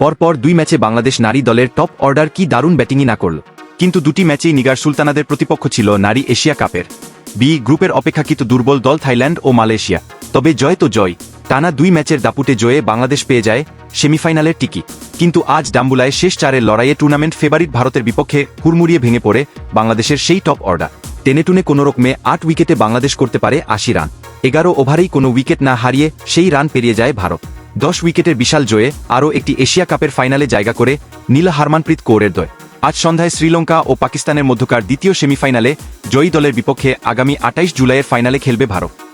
পরপর দুই ম্যাচে বাংলাদেশ নারী দলের টপ অর্ডার কি দারুণ ব্যাটিংই না করল। কিন্তু দুটি ম্যাচেই নিগার সুলতানাদের প্রতিপক্ষ ছিল নারী এশিয়া কাপের। বি গ্রুপের অপেক্ষাকৃত দুর্বল দল থাইল্যান্ড ও মালয়েশিয়া। তবে জয় তো জয়, টানা দুই ম্যাচের দাপুটে জয়ে বাংলাদেশ পেয়ে যায় সেমিফাইনালের টিকি। কিন্তু আজ ডাম্বুলায় শেষ চারের লড়াইয়ে টুর্নামেন্ট ফেভারিট ভারতের বিপক্ষে হুড়মুড়িয়ে ভেঙে পড়ে বাংলাদেশের সেই টপ অর্ডার। টেনে টুনে কোনোরকমে আট উইকেটে বাংলাদেশ করতে পারে আশি রান। এগারো ওভারেই কোনো উইকেট না হারিয়ে সেই রান পেরিয়ে যায় ভারত। দশ উইকেটের বিশাল জয়ে আরও একটি এশিয়া কাপের ফাইনালে জায়গা করে নীল হারমানপ্রীত কৌরের দয় আজ সন্ধ্যায় শ্রীলঙ্কা ও পাকিস্তানের মধ্যকার দ্বিতীয় সেমিফাইনালে জয়ী দলের বিপক্ষে আগামী আটাইশ জুলাইয়ের ফাইনালে খেলবে ভারত।